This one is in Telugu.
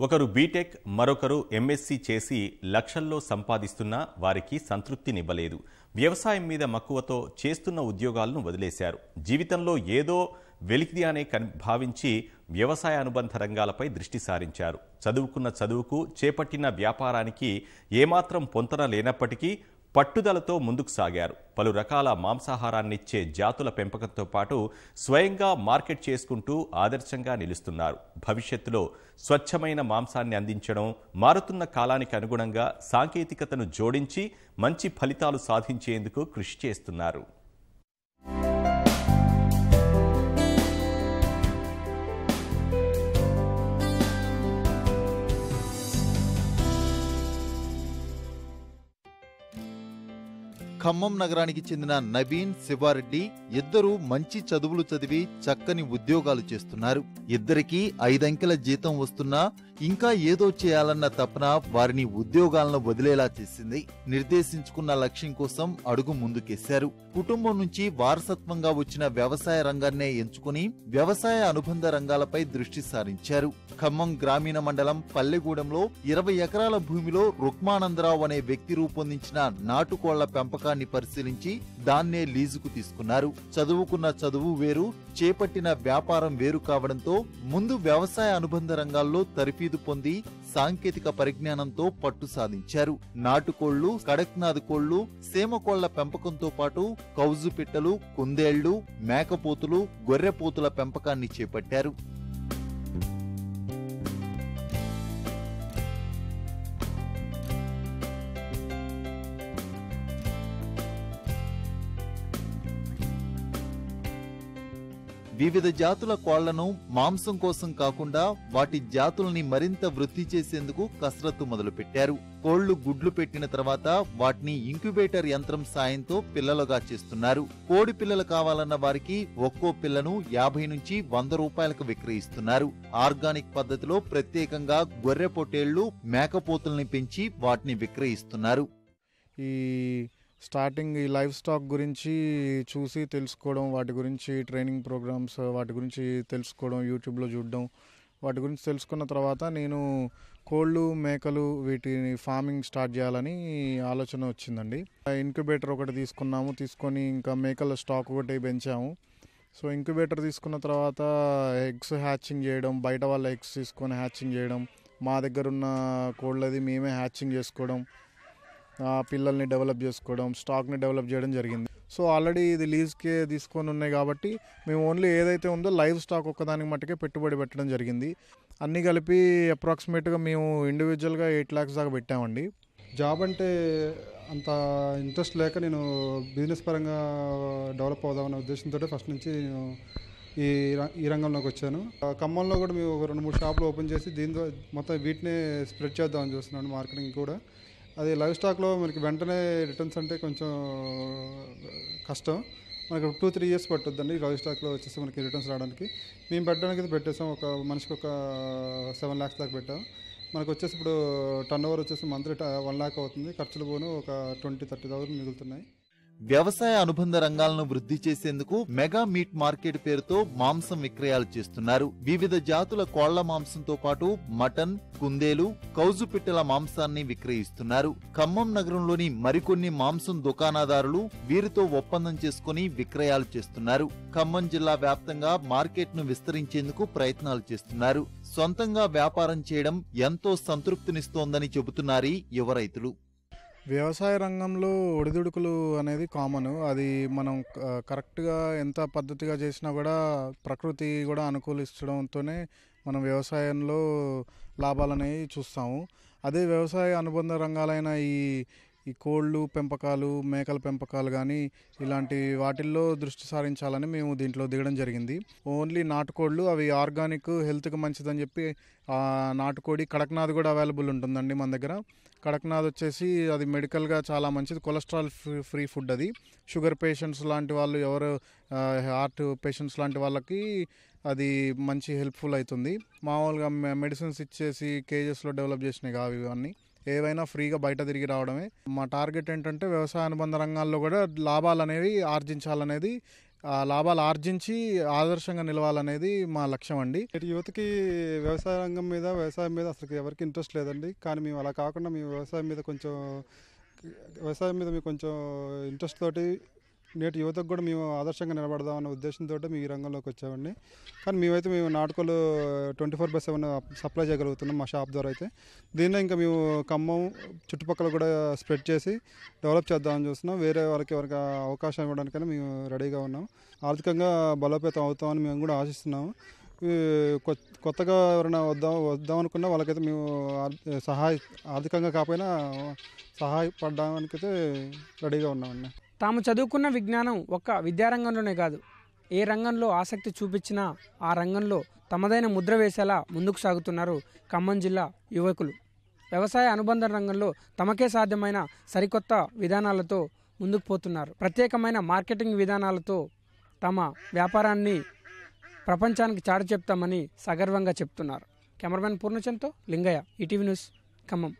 ఒకరు బీటెక్ మరొకరు ఎంఎస్సీ చేసి లక్షల్లో సంపాదిస్తున్నా వారికి సంతృప్తినివ్వలేదు వ్యవసాయం మీద మక్కువతో చేస్తున్న ఉద్యోగాలను వదిలేశారు. జీవితంలో ఏదో వెలికిది అనే భావించి వ్యవసాయ అనుబంధ రంగాలపై దృష్టి సారించారు. చదువుకున్న చదువుకు చేపట్టిన వ్యాపారానికి ఏమాత్రం పొంతన లేనప్పటికీ పట్టుదలతో ముందుకు సాగారు. పలు రకాల మాంసాహారాన్నిచ్చే జాతుల పెంపకంతో పాటు స్వయంగా మార్కెట్ చేసుకుంటూ ఆదర్శంగా నిలుస్తున్నారు. భవిష్యత్తులో స్వచ్ఛమైన మాంసాన్ని అందించడం మారుతున్న కాలానికి అనుగుణంగా సాంకేతికతను జోడించి మంచి ఫలితాలు సాధించేందుకు కృషి చేస్తున్నారు. ఖమ్మం నగరానికి చెందిన నవీన్ శివారెడ్డి ఇద్దరూ మంచి చదువులు చదివి చక్కని ఉద్యోగాలు చేస్తున్నారు. ఇద్దరికీ ఐదంకెల జీతం వస్తున్నా ఇంకా ఏదో చేయాలన్న తపన వారిని ఉద్యోగాలను వదిలేలా చేసింది. నిర్దేశించుకున్న లక్ష్యం కోసం అడుగు ముందుకేశారు. కుటుంబం నుంచి వారసత్వంగా వచ్చిన వ్యవసాయ రంగాన్నే ఎంచుకుని వ్యవసాయ అనుబంధ రంగాలపై దృష్టి సారించారు. ఖమ్మం గ్రామీణ మండలం పల్లెగూడెంలో ఇరవై ఎకరాల భూమిలో రుక్మానందరావు అనే వ్యక్తి రూపొందించిన నాటుకోళ్ళ పెంపకాన్ని పరిశీలించి దాన్నే లీజుకు తీసుకున్నారు. చదువుకున్న చదువు వేరు చేపట్టిన వ్యాపారం వేరు కావడంతో ముందు వ్యవసాయ అనుబంధ రంగాల్లో తరఫీదు పొంది సాంకేతిక పరిజ్ఞానంతో పట్టు సాధించారు. నాటుకోళ్ళు కడక్నాథ్ కోళ్ళు సేమకోళ్ళ పెంపకంతో పాటు కౌజు పిట్టలు కుందేళ్ళు మేకపోతులు గొర్రెపోతుల పెంపకాన్ని చేపట్టారు. వివిధ జాతుల కోళ్ళను మాంసం కోసం కాకుండా వాటి జాతుల్ని మరింత వృద్ధి చేసేందుకు కసరత్తు మొదలుపెట్టారు. కోళ్ళు గుడ్లు పెట్టిన తర్వాత వాటిని ఇంక్యుబేటర్ యంత్రం సాయంతో పిల్లలుగా చేస్తున్నారు. కోడి పిల్లలు కావాలన్న వారికి ఒక్కో పిల్లను యాభై నుంచి వంద రూపాయలకు విక్రయిస్తున్నారు. ఆర్గానిక్ పద్ధతిలో ప్రత్యేకంగా గొర్రె పొట్టేళ్ళు మేకపోతుల్ని పెంచి వాటిని విక్రయిస్తున్నారు. ఈ స్టార్టింగ్ ఈ లైఫ్ స్టాక్ గురించి చూసి తెలుసుకోవడం వాటి గురించి ట్రైనింగ్ ప్రోగ్రామ్స్ వాటి గురించి తెలుసుకోవడం యూట్యూబ్లో చూడడం వాటి గురించి తెలుసుకున్న తర్వాత నేను కోళ్ళు మేకలు వీటిని ఫార్మింగ్ స్టార్ట్ చేయాలని ఆలోచన వచ్చిందండి. ఇంక్యుబేటర్ ఒకటి తీసుకున్నాము తీసుకొని ఇంకా మేకల స్టాక్ ఒకటి పెంచాము. సో ఇంక్యుబేటర్ తీసుకున్న తర్వాత ఎగ్స్ హ్యాచింగ్ చేయడం బయట వాళ్ళ ఎగ్స్ తీసుకొని హ్యాచింగ్ చేయడం మా దగ్గర ఉన్న కోళ్ళది మేమే హ్యాచింగ్ చేసుకోవడం పిల్లల్ని డెవలప్ చేసుకోవడం స్టాక్ని డెవలప్ చేయడం జరిగింది. సో ఆల్రెడీ ఇది లీజ్కే తీసుకొని ఉన్నాయి కాబట్టి మేము ఓన్లీ ఏదైతే ఉందో లైవ్ స్టాక్ ఒక్కదానికి మట్టుకే పెట్టుబడి పెట్టడం జరిగింది. అన్నీ కలిపి అప్రాక్సిమేట్గా మేము ఇండివిజువల్గా ఎయిట్ ల్యాక్స్ దాకా పెట్టామండి. జాబ్ అంటే అంత ఇంట్రెస్ట్ లేక నేను బిజినెస్ పరంగా డెవలప్ అవుదామనే ఉద్దేశంతో ఫస్ట్ నుంచి నేను ఈ ఈ రంగంలోకి వచ్చాను. ఆ, ఖమ్మంలో కూడా మేము ఒక రెండు మూడు షాపులు ఓపెన్ చేసి దీంతో మొత్తం వీటినే స్ప్రెడ్ చేద్దామని చూస్తున్నాను మార్కెటింగ్ కూడా. అది లైవ్ స్టాక్లో మనకి వెంటనే రిటర్న్స్ అంటే కొంచెం కష్టం. మనకి టూ త్రీ ఇయర్స్ పట్టుద్దండి లైవ్ స్టాక్లో వచ్చేసి మనకి రిటర్న్స్ రావడానికి. మేము పెట్టడానికి అయితే పెట్టేసాం ఒక మనిషికి ఒక సెవెన్ ల్యాక్స్ దాకా పెట్టాం. మనకు వచ్చేసి ఇప్పుడు టర్న్ ఓవర్ వచ్చేసి మంత్లీ వన్ ల్యాక్ అవుతుంది. ఖర్చులు పోను ఒక ట్వంటీ థర్టీ థౌసండ్ మిగులుతున్నాయి. వ్యవసాయ అనుబంధ రంగాలను వృద్ధి చేసేందుకు మెగా మీట్ మార్కెట్ పేరుతో మాంసం విక్రయాలు చేస్తున్నారు. వివిధ జాతుల కోళ్ళ మాంసంతో పాటు మటన్ కుందేలు కౌజు పిట్టల మాంసాన్ని విక్రయిస్తున్నారు. ఖమ్మం నగరంలోని మరికొన్ని మాంసం దుకాణదారులు వీరితో ఒప్పందం చేసుకుని విక్రయాలు చేస్తున్నారు. ఖమ్మం జిల్లా వ్యాప్తంగా మార్కెట్ను విస్తరించేందుకు ప్రయత్నాలు చేస్తున్నారు. సొంతంగా వ్యాపారం చేయడం ఎంతో సంతృప్తినిస్తోందని చెబుతున్నారు యువ రైతులు. వ్యవసాయ రంగంలో ఒడిదుడుకులు అనేది కామన్ అది మనం కరెక్ట్గా ఎంత పద్ధతిగా చేసినా కూడా ప్రకృతి కూడా అనుకూలించడంతోనే మనం వ్యవసాయంలో లాభాలు అనేవి చూస్తాము. అదే వ్యవసాయ అనుబంధ రంగాలైన ఈ ఈ కోళ్ళు పెంపకాలు మేకల పెంపకాలు కానీ ఇలాంటి వాటిల్లో దృష్టి సారించాలని మేము దీంట్లో దిగడం జరిగింది. ఓన్లీ నాటుకోళ్ళు అవి ఆర్గానిక్ హెల్త్కి మంచిదని చెప్పి ఆ నాటుకోడి కడక్నాథ్ కూడా అవైలబుల్ ఉంటుందండి మన దగ్గర. కడక్నాథ్ వచ్చేసి అది మెడికల్గా చాలా మంచిది. కొలెస్ట్రాల్ ఫ్రీ ఫ్రీ ఫుడ్ అది. షుగర్ పేషెంట్స్ లాంటి వాళ్ళు ఎవరు హార్ట్ పేషెంట్స్ లాంటి వాళ్ళకి అది మంచి హెల్ప్ఫుల్ అవుతుంది. మామూలుగా మె- మెడిసిన్స్ ఇచ్చేసి కేజెస్లో డెవలప్ చేసినాయి కావు ఇవన్నీ. ఏవైనా ఫ్రీగా బయట తిరిగి రావడమే. మా టార్గెట్ ఏంటంటే వ్యవసాయ అనుబంధ రంగాల్లో కూడా లాభాలు అనేవి ఆర్జించాలనేది ఆ లాభాలు ఆర్జించి ఆదర్శంగా నిలవాలనేది మా లక్ష్యం అండి. యువతకి వ్యవసాయ రంగం మీద వ్యవసాయం మీద అసలు ఎవరికి ఇంట్రెస్ట్ లేదండి. కానీ మేము అలా కాకుండా మేము వ్యవసాయం మీద కొంచెం వ్యవసాయం మీద మేము కొంచెం ఇంట్రెస్ట్ తోటి నేటి యువతకు కూడా మేము ఆదర్శంగా నిలబడదాం అన్న ఉద్దేశంతో మేము ఈ రంగంలోకి వచ్చామండి. కానీ మేమైతే మేము నాటుకోలు twenty four by seven supply చేయగలుగుతున్నాం మా షాప్ ద్వారా అయితే. దీన్నే ఇంకా మేము ఖమ్మం చుట్టుపక్కల కూడా స్ప్రెడ్ చేసి డెవలప్ చేద్దామని చూస్తున్నాం. వేరే వాళ్ళకి ఎవరికి అవకాశం ఇవ్వడానికైనా మేము రెడీగా ఉన్నాం. ఆర్థికంగా బలోపేతం అవుతామని మేము కూడా ఆశిస్తున్నాము. కొత్తగా ఎవరైనా వద్దాం వద్దాం అనుకున్నా వాళ్ళకైతే మేము ఆర్- సహాయ ఆర్థికంగా కాకపోయినా సహాయపడడానికైతే రెడీగా ఉన్నామండి. తాము చదువుకున్న విజ్ఞానం ఒక్క విద్యారంగంలోనే కాదు. ఏ రంగంలో ఆసక్తి చూపించినా ఆ రంగంలో తమదైన ముద్ర వేసేలా ముందుకు సాగుతున్నారు ఖమ్మం జిల్లా యువకులు. వ్యవసాయ అనుబంధ రంగంలో తమకే సాధ్యమైన సరికొత్త విధానాలతో ముందుకు పోతున్నారు. ప్రత్యేకమైన మార్కెటింగ్ విధానాలతో తమ వ్యాపారాన్ని ప్రపంచానికి చాటు చెప్తామని సగర్వంగా చెప్తున్నారు. కెమెరామెన్ పూర్ణచంద్తో లింగయ్య ఈటీవీ న్యూస్ ఖమ్మం.